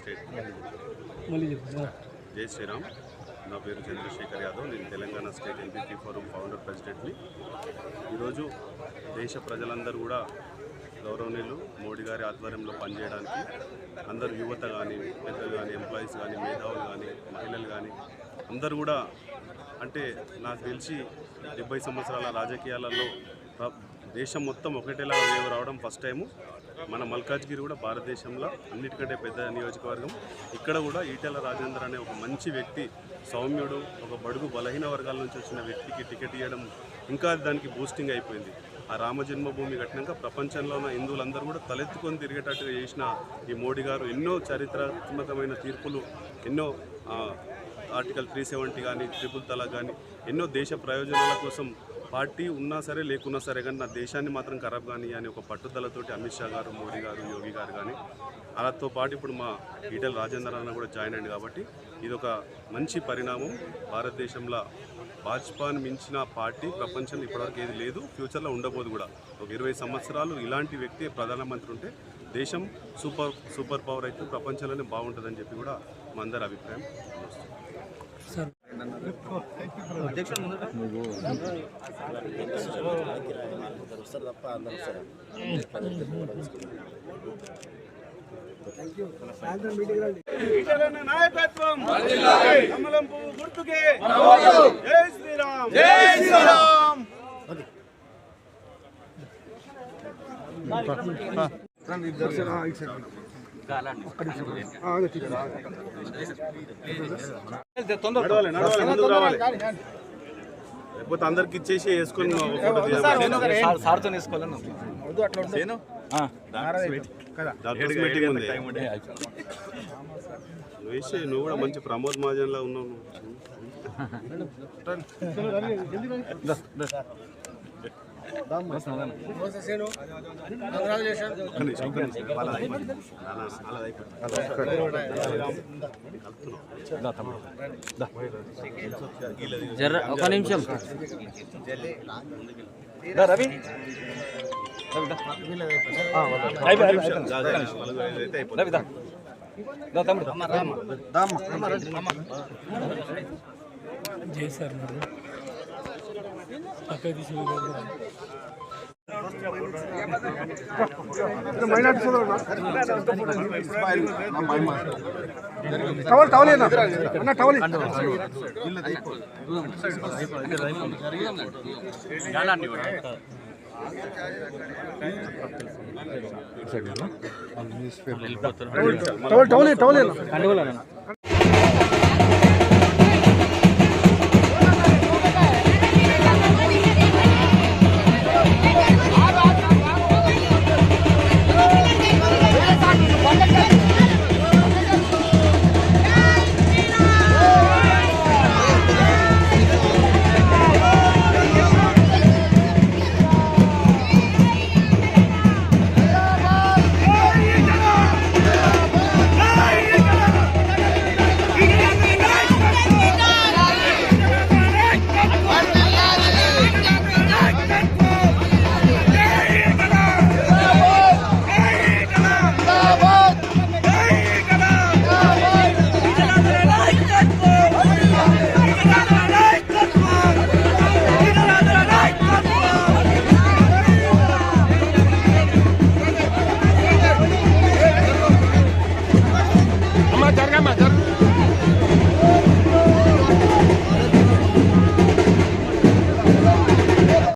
State. జై శ్రీరామ్. నా పేరు చంద్రశేఖర్ యాదవ్. నేను Telangana state MPP forum founder ప్రెసిడెంట్ని. ఈరోజు దేశ ప్రజలందరూ కూడా గౌరవనీయులు మోడీ గారి ఆధ్వర్యంలో పనిచేయడానికి అందరూ యువత కానీ పెద్దలు కానీ ఎంప్లాయీస్ కానీ మేధావులు కానీ మహిళలు కానీ అందరూ కూడా అంటే నాకు తెలిసి డెబ్బై సంవత్సరాల రాజకీయాలలో దేశం మొత్తం ఒకటేలా వేవ్ రావడం ఫస్ట్ టైము మన మల్కాజ్గిరి కూడా భారతదేశంలో అన్నిటికంటే పెద్ద నియోజకవర్గం. ఇక్కడ కూడా ఈటెల రాజేందర్ అనే ఒక మంచి వ్యక్తి సౌమ్యుడు ఒక బడుగు బలహీన వర్గాల నుంచి వచ్చిన వ్యక్తికి టికెట్ ఇవ్వడం ఇంకా దానికి బూస్టింగ్ అయిపోయింది. ఆ రామజన్మభూమి కట్టినాక ప్రపంచంలో ఉన్న హిందువులందరూ కూడా తలెత్తుకొని తిరిగేటట్టుగా చేసిన ఈ మోడీ గారు ఎన్నో చారిత్రాత్మకమైన తీర్పులు ఎన్నో ఆర్టికల్ త్రీ సెవెంటీ కానీ ట్రిపుల్ తలాక్ కానీ ఎన్నో దేశ ప్రయోజనాల కోసం పార్టీ ఉన్నా సరే లేకున్నా సరే కానీ నా దేశాన్ని మాత్రం ఖరాబ్ కానీ అని ఒక పట్టుదలతోటి అమిత్ షా గారు మోడీ గారు యోగి గారు కానీ అలాతో పాటు ఇప్పుడు మా ఈటెల రాజేందర్ అన్న కూడా జాయిన్ అయింది కాబట్టి ఇది ఒక మంచి పరిణామం. భారతదేశంలో భాజపాను మించిన పార్టీ ప్రపంచంలో ఇప్పటివరకు ఏది లేదు ఫ్యూచర్లో ఉండబోదు కూడా. ఒక ఇరవై సంవత్సరాలు ఇలాంటి వ్యక్తి ప్రధానమంత్రి ఉంటే దేశం సూపర్ సూపర్ పవర్ అయితే ప్రపంచంలోనే బాగుంటుందని చెప్పి కూడా మా అందరి అభిప్రాయం. సార్. వస్తారు తప్ప అందరూ వస్తారు నాయకత్వం గుర్తుకే జై శ్రీరామ్ జై శ్రీరామ్. నడవాలి నడవాలి. ముందుకు రావాలి లేకపోతే అందరికి ఇచ్చేసి వేసుకొని. సార్తో మీటింగ్ ఉంది. వేసి నువ్వు కూడా మంచి ప్రమోద్ మహాజన్ లా ఉన్నావు నువ్వు. జర్ర ఒక నిమిషం. రవి. రవి తమ్ముడు జై సార్ ಟವಲ್ ಟವಲ್ ಅಣ್ಣ ಟವಲ್ ಟವಲ್ ಟವಲ್ ಟವಲ್ ಇಲ್ಲ Matarga.